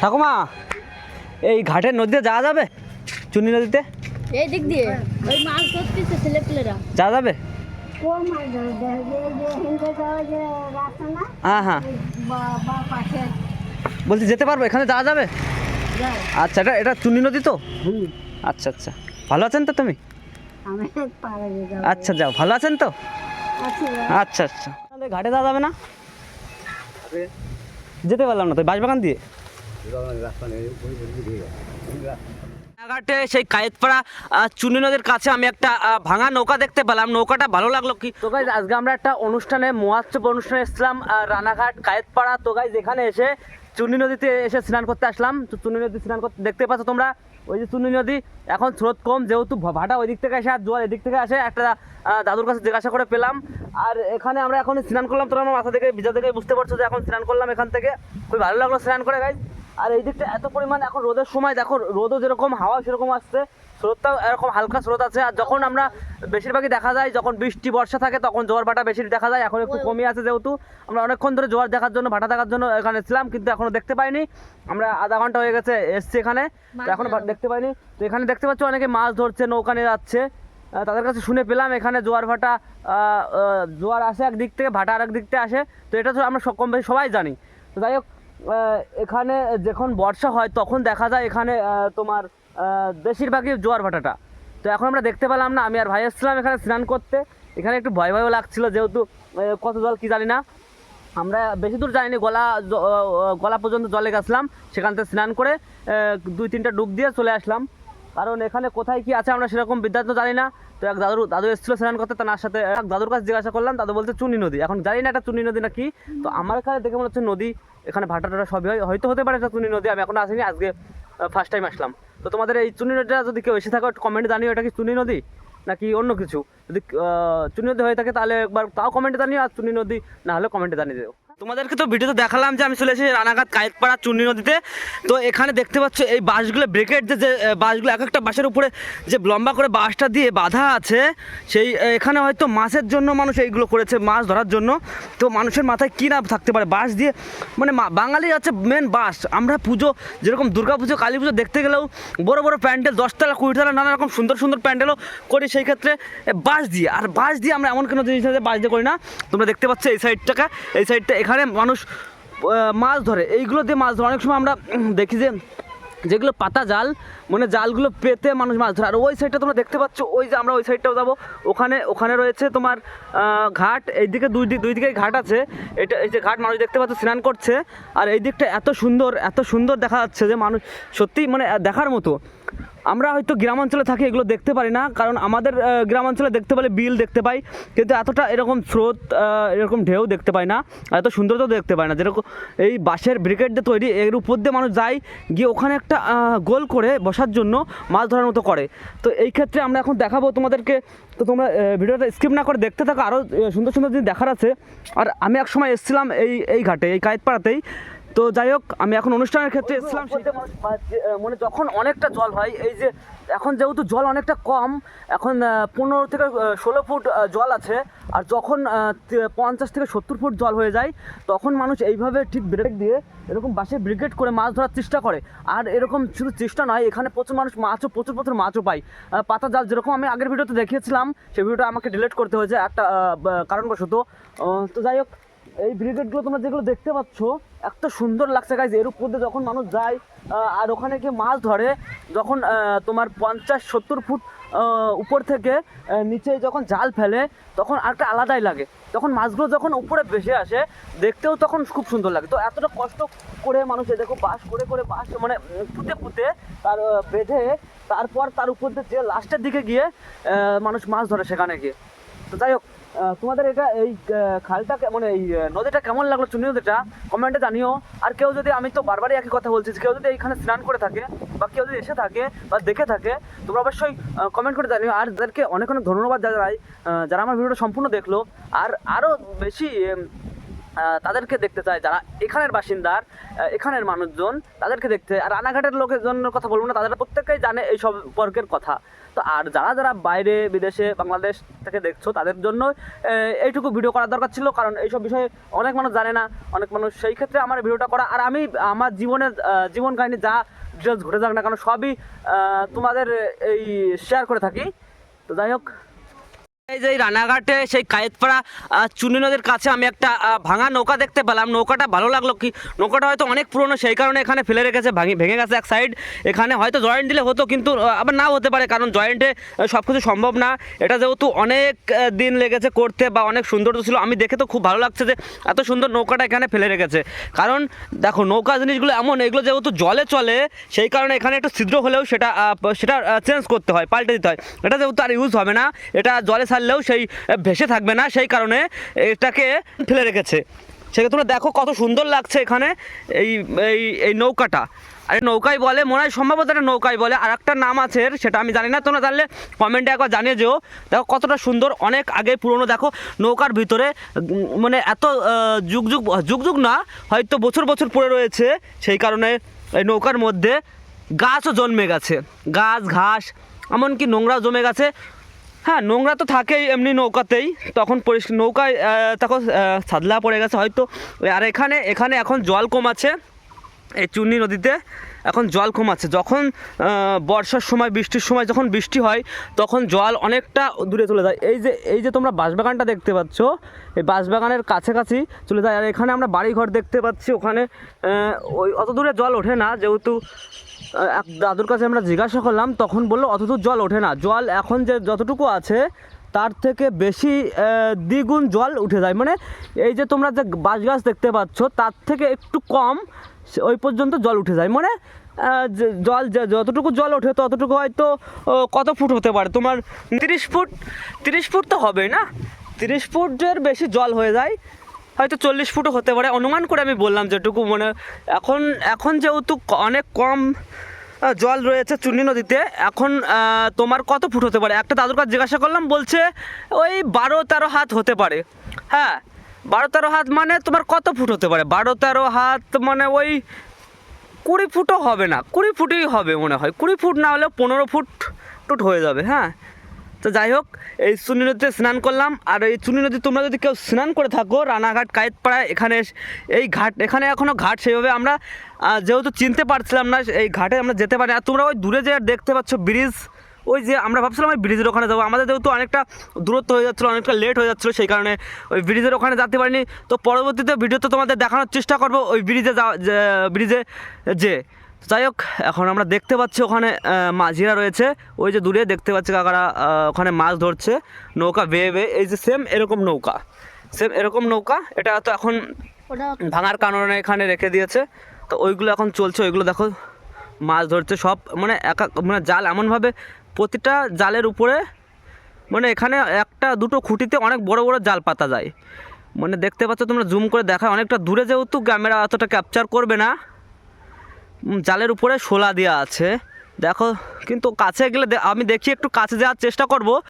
ঠাকুমা এই ঘাটের নদীতে যাওয়া যাবে? চুনি নদীতে? এই দিক দিয়ে? ওই মাছ ধরতেছে ছেলেপেলেরা যাওয়া যাবে? হ্যাঁ হ্যাঁ। বলছি যেতে পারব? এখানে যাওয়া যাবে? আচ্ছা এটা এটা চুনি নদী তো? আচ্ছা আচ্ছা। ভালো আছেন তো তুমি? আমি পারে যাব। আচ্ছা যাও। ভালো আছেন তো? আচ্ছা আচ্ছা আচ্ছা। তাহলে ঘাটে যাওয়া যাবে না? যেতে পারলাম না তো বাঁশবাগান দিয়ে? ঘাটে সেই কায়েতপাড়া চুনি নদীর কাছে আমি একটা ভাঙা নৌকা দেখতে পেলাম। নৌকাটা ভালো লাগল কি? তো গাইজ আজকে আমরা একটা অনুষ্ঠানে মহাচ্ছব অনুষ্ঠানে এসেছিলাম রানাঘাট, কায়েতপাড়া। তো গাইজ এখানে এসে চুনি নদীতে এসে স্নান করতে আসলাম। তো চুনি নদী স্নান করতে দেখতে পাচ্ছ তোমরা? ওই যে চুনি নদী, এখন স্রোত কম, যেহেতু ভাটা ওই দিক থেকে আসে আর জোয়ার এদিক থেকে আসে, একটা দাদুর কাছে জিজ্ঞাসা করে পেলাম। আর এখানে আমরা এখন স্নান করলাম, তোমরা মাথা থেকে, ভিজা থেকে বুঝতে পারছ যে এখন স্নান করলাম এখান থেকে। খুবই ভালো লাগল স্নান করে গাইজ আর এই দিকটা এত পরিমাণ এখন রোদের সময় দেখো রোদও যেরকম হাওয়া সেরকম আসছে স্রোতটাও এরকম হালকা স্রোত আছে। আর যখন আমরা বেশিরভাগই দেখা যায় যখন বৃষ্টি বর্ষা থাকে তখন জোয়ার ভাটা বেশি দেখা যায়। এখন একটু কমই আছে যেহেতু। আমরা অনেকক্ষণ ধরে জোয়ার দেখার জন্য ভাটা দেখার জন্য এখানে ছিলাম কিন্তু এখনও দেখতে পাইনি। আমরা আধা ঘণ্টা হয়ে গেছে এসছি এখানে তো এখনও দেখতে পাইনি। তো এখানে দেখতে পাচ্ছ অনেকে মাছ ধরছে নৌকা নিয়ে যাচ্ছে। তাদের কাছে শুনে পেলাম এখানে জোয়ার ভাটা জোয়ার আসে একদিক থেকে ভাটা আর দিক থেকে আসে। তো এটা তো আমরা কম বেশি সবাই জানি। তো যাই হোক এখানে যখন বর্ষা হয়, তখন দেখা যায় এখানে তোমার বেশিরভাগই জোয়ার ভাটাটা। তো এখন আমরা দেখতে পেলাম না, আমি আর ভাই এসেছিলাম এখানে স্নান করতে। এখানে একটু ভয় ভয়ও লাগছিল, যেহেতু কত জল কী জানি না। আমরা বেশি দূর যাইনি, গলা গলা পর্যন্ত জলে গেছিলাম, সেখান থেকে স্নান করে দুই তিনটা ডুব দিয়ে চলে আসলাম। কারণ এখানে কোথায় কি আছে আমরা সেরকম বিদ্যা তো জানি না। তো এক দাদু দাদু এসেছিল স্নান করতে তার সাথে এক দাদুর কাছে জিজ্ঞাসা করলাম, দাদু বলছে চুনি নদী। এখন জানি না এটা চুনি নদী না কি তো আমার এখানে দেখে মনে হচ্ছে নদী, এখানে ভাটা টাটা সবই হয়। হয়তো হতে পারে এটা চুনি নদী, আমি এখন আসিনি, আজকে ফার্স্ট টাইম আসলাম। তো তোমাদের এই চুনি নদীটা যদি কেউ এসে থাকো কমেন্টে জানিও, এটা কি চুনি নদী নাকি অন্য কিছু? যদি চুনি নদী হয়ে থাকে তাহলে একবার তাও কমেন্টে জানিও, আর চুনি নদী না হলে কমেন্টে জানিয়ে দিও। তোমাদেরকে তো ভিডিওতে দেখালাম যে আমি চলে এসেছি রানাঘাট কায়েতপাড়া চুন্নি নদীতে। তো এখানে দেখতে পাচ্ছ এই বাঁশগুলো ব্রেকেট যে যে বাঁশগুলো এক একটা বাঁশের উপরে যে লম্বা করে বাঁশটা দিয়ে বাঁধা আছে, সেই এখানে হয়তো মাছের জন্য মানুষ এইগুলো করেছে, মাছ ধরার জন্য। তো মানুষের মাথায় কী না থাকতে পারে? বাঁশ দিয়ে মানে বাঙালি হচ্ছে মেন বাঁশ। আমরা পুজো, যেরকম দুর্গা পুজো, কালী পুজো দেখতে গেলেও বড় বড় প্যান্ডেল, দশতলা, কুড়িতলা, নানা রকম সুন্দর সুন্দর প্যান্ডেলও করি সেই ক্ষেত্রে বাঁশ দিয়ে। আর বাঁশ দিয়ে আমরা এমন কোনো জিনিস আছে, বাঁশ দিয়ে করি না। তোমরা দেখতে পাচ্ছ এই সাইডটাকে, এই সাইডটা এখানে মানুষ মাছ ধরে। এইগুলো দিয়ে মাছ ধরে। অনেক সময় আমরা দেখি যে যেগুলো পাতা জাল মানে জালগুলো পেতে মানুষ মাছ ধরে। আর ওই সাইডটা তোমরা দেখতে পাচ্ছ, ওই যে আমরা ওই সাইডটাও যাব। ওখানে ওখানে রয়েছে তোমার ঘাট। এইদিকে দুই দিক দুই দিকে ঘাট আছে। এটা, এই যে ঘাট মানুষ দেখতে পাচ্ছ, স্নান করছে। আর এই দিকটা এত সুন্দর এত সুন্দর দেখা যাচ্ছে যে মানুষ সত্যি মানে দেখার মতো। আমরা হয়তো গ্রামাঞ্চলে থাকি, এগুলো দেখতে পারি না। কারণ আমাদের গ্রামাঞ্চলে দেখতে পেলে বিল দেখতে পাই, কিন্তু এতটা এরকম স্রোত এরকম ঢেউ দেখতে পাই না এত সুন্দরতাও দেখতে পাই না। যেরকম এই বাঁশের ব্রিগেড দিয়ে তৈরি, এর উপর দিয়ে মানুষ যায়, গিয়ে ওখানে একটা গোল করে বসার জন্য মাছ ধরার মতো করে। তো এই ক্ষেত্রে আমরা এখন দেখাবো তোমাদেরকে, তো তোমরা ভিডিওটা স্কিপ না করে দেখতে থাকো আরও সুন্দর সুন্দর জিনিস দেখার আছে। আর আমি এক সময় এসেছিলাম এই এই ঘাটে, এই কায়েতপাড়াতেই। তো যাই হোক আমি এখন অনুষ্ঠানের ক্ষেত্রে আহ, মানে যখন অনেকটা জল হয় এই যে এখন যেহেতু জল অনেকটা কম এখন পনেরো থেকে ষোলো ফুট জল আছে আর যখন পঞ্চাশ থেকে সত্তর ফুট জল হয়ে যায় তখন মানুষ এইভাবে ঠিক ব্রেক দিয়ে এরকম বাসে ব্রিগেড করে মাছ ধরার চেষ্টা করে। আর এরকম শুধু চেষ্টা নয় এখানে প্রচুর মানুষ মাছও প্রচুর প্রচুর মাছও পায়। পাতা জাল যেরকম আমি আগের ভিডিওতে দেখিয়েছিলাম সেই ভিডিওটা আমাকে ডিলিট করতে হয়েছে একটা কারণবশত। তো যাই হোক এই ব্রিগেডগুলো তোমরা যেগুলো দেখতে পাচ্ছ এত সুন্দর লাগছে গাইজ এর উপর দিয়ে যখন মানুষ যায় আর ওখানে গিয়ে মাছ ধরে, যখন তোমার পঞ্চাশ, সত্তর ফুট উপর থেকে নিচে যখন জাল ফেলে, তখন আর একটা আলাদাই লাগে। তখন মাছগুলো যখন উপরে ভেসে আসে, দেখতেও তখন খুব সুন্দর লাগে। তো এতটা কষ্ট করে মানুষ দেখো বাস করে করে বাস মানে পুঁতে পুঁতে তার বেঁধে, তারপর তার উপর দিয়ে যে লাস্টের দিকে গিয়ে মানুষ মাছ ধরে সেখানে গিয়ে। তো যাই হোক তোমাদের এটা এই খালটা মানে এই নদীটা কেমন লাগল চুনি নদীটা? কমেন্টে জানিও। আর কেউ যদি, আমি তো বারবারই একই কথা বলছি কেউ যদি এইখানে স্নান করে থাকে, বা কেউ যদি এসে থাকে, বা দেখে থাকে, তোমরা অবশ্যই কমেন্ট করে জানিও। আর যাদেরকে অনেক অনেক ধন্যবাদ যারা যারা আমার ভিডিওটা সম্পূর্ণ দেখল। আর আরও বেশি তাদেরকে দেখতে চায় যারা এখানের বাসিন্দার এখানের মানুষজন, তাদেরকে দেখতে আর রানাঘাটের লোকের জন্য কথা বলব না, তাদের প্রত্যেকেই জানে এই সম্পর্কের কথা। তো আর যারা যারা বাইরে, বিদেশে, বাংলাদেশ থেকে দেখছ, তাদের জন্য এইটুকু ভিডিও করার দরকার ছিল, কারণ এইসব বিষয়ে অনেক মানুষ জানে না, অনেক মানুষ সেই ক্ষেত্রে আমার ভিডিওটা করা। আর আমি, আমার জীবনের জীবন কাহিনী যা ডিটেলস ঘটে যাক না কারণ সবই তোমাদের এই শেয়ার করে থাকি। তো যাই হোক এই যে রানাঘাটে সেই কায়েতপাড়া চুনি নদীর কাছে আমি একটা ভাঙা নৌকা দেখতে পেলাম। নৌকাটা ভালো লাগল কি? নৌকাটা হয়তো অনেক পুরনো, সেই কারণে এখানে ফেলে রেখেছে, ভাঙি, ভেঙে গেছে এক সাইড এখানে হয়তো জয়েন্ট দিলে হতো, কিন্তু আবার নাও হতে পারে, কারণ জয়েন্টে সব কিছু সম্ভব না। এটা যেহেতু অনেক দিন লেগেছে করতে বা অনেক সুন্দর ছিল, আমি দেখে তো খুব ভালো লাগছে যে এত সুন্দর নৌকাটা এখানে ফেলে রেখেছে। কারণ, দেখো, নৌকা জিনিসগুলো এমন, এগুলো যেহেতু জলে চলে, সেই কারণে এখানে একটু ছিদ্র হলেও সেটা সেটা চেঞ্জ করতে হয়, পাল্টে দিতে হয়। এটা যেহেতু আর ইউজ হবে না, এটা জলে ছাড়লেও সেই ভেসে থাকবে না, সেই কারণে এটাকে ফেলে রেখেছে। সেটা তোমরা দেখো কত সুন্দর লাগছে এখানে এই এই এই নৌকাটা। আর নৌকাই বলে, মনে হয় সম্ভবত একটা নৌকাই বলে। আর একটা নাম আছে সেটা আমি জানি না, তোমরা জানলে কমেন্টে একবার জানিয়ে যেও। দেখো কতটা সুন্দর, অনেক আগে পুরনো, দেখো নৌকার ভিতরে মানে এত যুগ যুগ যুগ যুগ না, হয়তো বছর বছর পড়ে রয়েছে, সেই কারণে এই নৌকার মধ্যে গাছও জন্মে গেছে। গাছ, ঘাস, এমনকি নোংরাও জমে গেছে। হ্যাঁ নোংরা তো থাকেই এমনি নৌকাতেই। তখন পরিষ্কার নৌকায় তখন ছাদলা পড়ে গেছে হয়তো। আর এখানে এখানে এখন জল কম আছে এই চুন্নি নদীতে। এখন জল কম আছে যখন বর্ষার সময়, বৃষ্টির সময় যখন বৃষ্টি হয়, তখন জল অনেকটা দূরে চলে যায়। এই যে এই যে তোমরা বাঁশবাগানটা দেখতে পাচ্ছ, এই বাঁশবাগানের কাছাকাছি চলে যায়। আর এখানে আমরা বাড়িঘর দেখতে পাচ্ছি। ওখানে ওই অত দূরে জল ওঠে না, যেহেতু দাদুর কাছে আমরা জিজ্ঞাসা করলাম, তখন বলল অতদূর জল ওঠে না। জল এখন যে যতটুকু আছে, তার থেকে বেশি দ্বিগুণ জল উঠে যায়। মানে এই যে তোমরা যে বাঁশ গাছ দেখতে পাচ্ছ, তার থেকে একটু কম ওই পর্যন্ত জল উঠে যায়। মানে জল যতটুকু জল ওঠে, ততটুকু হয়তো কত ফুট হতে পারে? তোমার তিরিশ ফুট তিরিশ ফুট তো হবে না? তিরিশ ফুটের বেশি জল হয়ে যায়। হয়তো চল্লিশ ফুটও হতে পারে। অনুমান করে আমি বললাম যেটুকু মানে এখন এখন যেহেতু অনেক কম জল রয়েছে চুন্নি নদীতে, এখন তোমার কত ফুট হতে পারে? একটা দাদুর কাছে জিজ্ঞাসা করলাম, বলছে ওই বারো তেরো হাত হতে পারে। হ্যাঁ বারো তেরো হাত মানে তোমার কত ফুট হতে পারে? বারো তেরো হাত মানে ওই কুড়ি ফুটও হবে না। কুড়ি ফুটই হবে মনে হয়। কুড়ি ফুট না হলেও পনেরো ফুট টুট হয়ে যাবে হ্যাঁ। তো যাই হোক, এই চুনি নদীতে স্নান করলাম। আর এই চুনি নদী তোমরা যদি কেউ স্নান করে থাকো, রানাঘাট, কায়েতপাড়ায়, এখানে এই ঘাট এখানে এখনও ঘাট সেইভাবে আমরা যেহেতু চিনতে পারছিলাম না, এই ঘাটে আমরা যেতে পারি আর তোমরা ওই দূরে যে দেখতে পাচ্ছ ব্রিজ, ওই যে আমরা ভাবছিলাম ওই ব্রিজের ওখানে যাব। আমাদের যেহেতু অনেকটা দূরত্ব হয়ে যাচ্ছিল, অনেকটা লেট হয়ে যাচ্ছিল, সেই কারণে ওই ব্রিজের ওখানে যেতে পারিনি। তো পরবর্তীতে ভিডিওতে তোমাদের দেখানোর চেষ্টা করব, ওই ব্রিজে যাওয়া ব্রিজে যে যাই হোক এখন আমরা দেখতে পাচ্ছি ওখানে মাঝিরা রয়েছে। ওই যে দূরে দেখতে পাচ্ছি কাকারা ওখানে মাছ ধরছে নৌকা বেয়ে বেয়ে। এই যে সেম এরকম নৌকা সেম এরকম নৌকা। এটা তো এখন ভাঙার কারণে এখানে রেখে দিয়েছে। তো ওইগুলো এখন চলছে ওইগুলো দেখো মাছ ধরছে সব। মানে একা মানে জাল এমনভাবে প্রতিটা জালের উপরে মানে এখানে একটা দুটো খুঁটিতে অনেক বড় বড় জাল পাতা যায়। মানে দেখতে পাচ্ছ তোমরা জুম করে দেখা অনেকটা দূরে যেহেতু ক্যামেরা অতটা ক্যাপচার করবে না। জালের উপরে শোলা দেওয়া আছে। দেখো, কিন্তু কাছে গেলে আমি দেখি একটু কাছে যাওয়ার চেষ্টা করব।